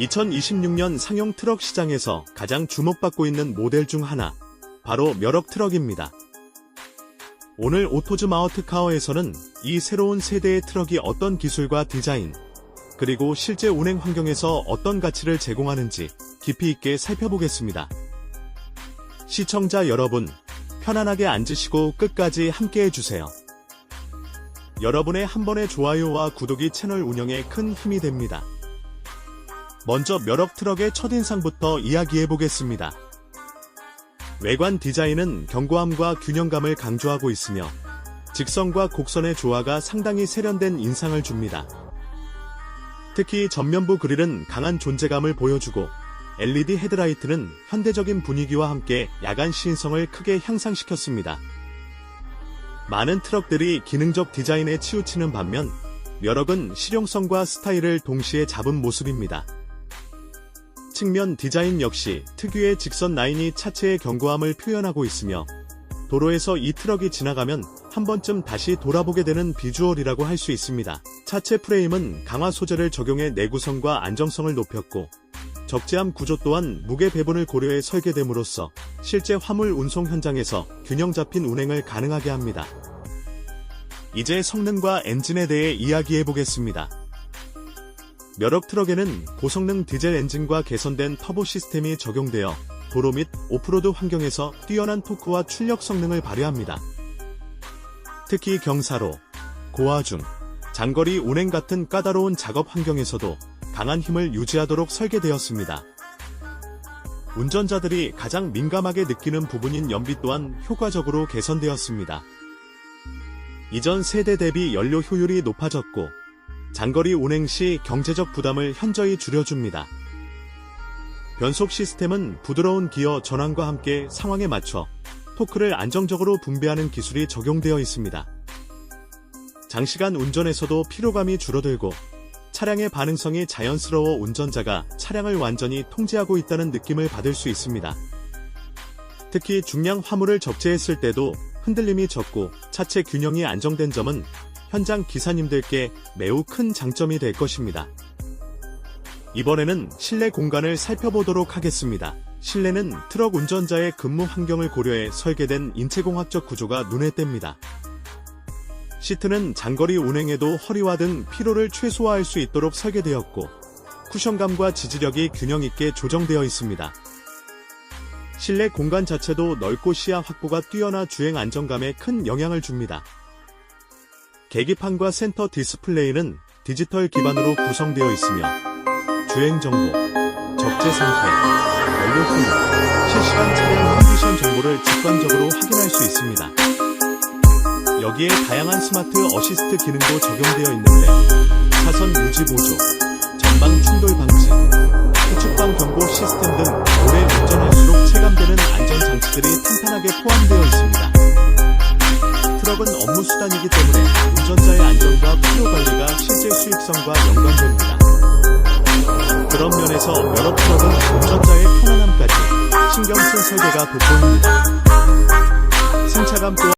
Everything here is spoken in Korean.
2026년 상용 트럭 시장에서 가장 주목받고 있는 모델 중 하나, 바로 멸럭 트럭입니다. 오늘 오토즈 마우트카어에서는 이 새로운 세대의 트럭이 어떤 기술과 디자인, 그리고 실제 운행 환경에서 어떤 가치를 제공하는지 깊이 있게 살펴보겠습니다. 시청자 여러분, 편안하게 앉으시고 끝까지 함께 해주세요. 여러분의 한 번의 좋아요와 구독이 채널 운영에 큰 힘이 됩니다. 먼저 멸럭 트럭의 첫인상부터 이야기해 보겠습니다. 외관 디자인은 견고함과 균형감을 강조하고 있으며 직선과 곡선의 조화가 상당히 세련된 인상을 줍니다. 특히 전면부 그릴은 강한 존재감을 보여주고 LED 헤드라이트는 현대적인 분위기와 함께 야간 시인성을 크게 향상시켰습니다. 많은 트럭들이 기능적 디자인에 치우치는 반면 멸럭은 실용성과 스타일을 동시에 잡은 모습입니다. 측면 디자인 역시 특유의 직선 라인이 차체의 견고함을 표현하고 있으며 도로에서 이 트럭이 지나가면 한 번쯤 다시 돌아보게 되는 비주얼이라고 할 수 있습니다. 차체 프레임은 강화 소재를 적용해 내구성과 안정성을 높였고 적재함 구조 또한 무게 배분을 고려해 설계됨으로써 실제 화물 운송 현장에서 균형 잡힌 운행을 가능하게 합니다. 이제 성능과 엔진에 대해 이야기해 보겠습니다. 멸럭 트럭에는 고성능 디젤 엔진과 개선된 터보 시스템이 적용되어 도로 및 오프로드 환경에서 뛰어난 토크와 출력 성능을 발휘합니다. 특히 경사로, 고화중, 장거리 운행 같은 까다로운 작업 환경에서도 강한 힘을 유지하도록 설계되었습니다. 운전자들이 가장 민감하게 느끼는 부분인 연비 또한 효과적으로 개선되었습니다. 이전 세대 대비 연료 효율이 높아졌고 장거리 운행 시 경제적 부담을 현저히 줄여줍니다. 변속 시스템은 부드러운 기어 전환과 함께 상황에 맞춰 토크를 안정적으로 분배하는 기술이 적용되어 있습니다. 장시간 운전에서도 피로감이 줄어들고 차량의 반응성이 자연스러워 운전자가 차량을 완전히 통제하고 있다는 느낌을 받을 수 있습니다. 특히 중량 화물을 적재했을 때도 흔들림이 적고 차체 균형이 안정된 점은 현장 기사님들께 매우 큰 장점이 될 것입니다. 이번에는 실내 공간을 살펴보도록 하겠습니다. 실내는 트럭 운전자의 근무 환경을 고려해 설계된 인체공학적 구조가 눈에 띕니다. 시트는 장거리 운행에도 허리와 등 피로를 최소화할 수 있도록 설계되었고 쿠션감과 지지력이 균형 있게 조정되어 있습니다. 실내 공간 자체도 넓고 시야 확보가 뛰어나 주행 안정감에 큰 영향을 줍니다. 계기판과 센터 디스플레이는 디지털 기반으로 구성되어 있으며 주행 정보, 적재 상태, 연료 효율, 실시간 차량 컨디션 정보를 직관적으로 확인할 수 있습니다. 여기에 다양한 스마트 어시스트 기능도 적용되어 있는데 차선 유지 보조, 전방 충돌 방지, 후측방 경보 시스템 등 오래 운전할수록 체감되는 안전 장치들이 탄탄하게 포함되어 있습니다. 트럭은 업무 수단이기 때문에 운전자의 안전과 피로 관리가 실제 수익성과 연관됩니다. 그런 면에서 여러 트럭은 운전자의 편안함까지 신경 쓴 설계가 돋보입니다. 승차감 또한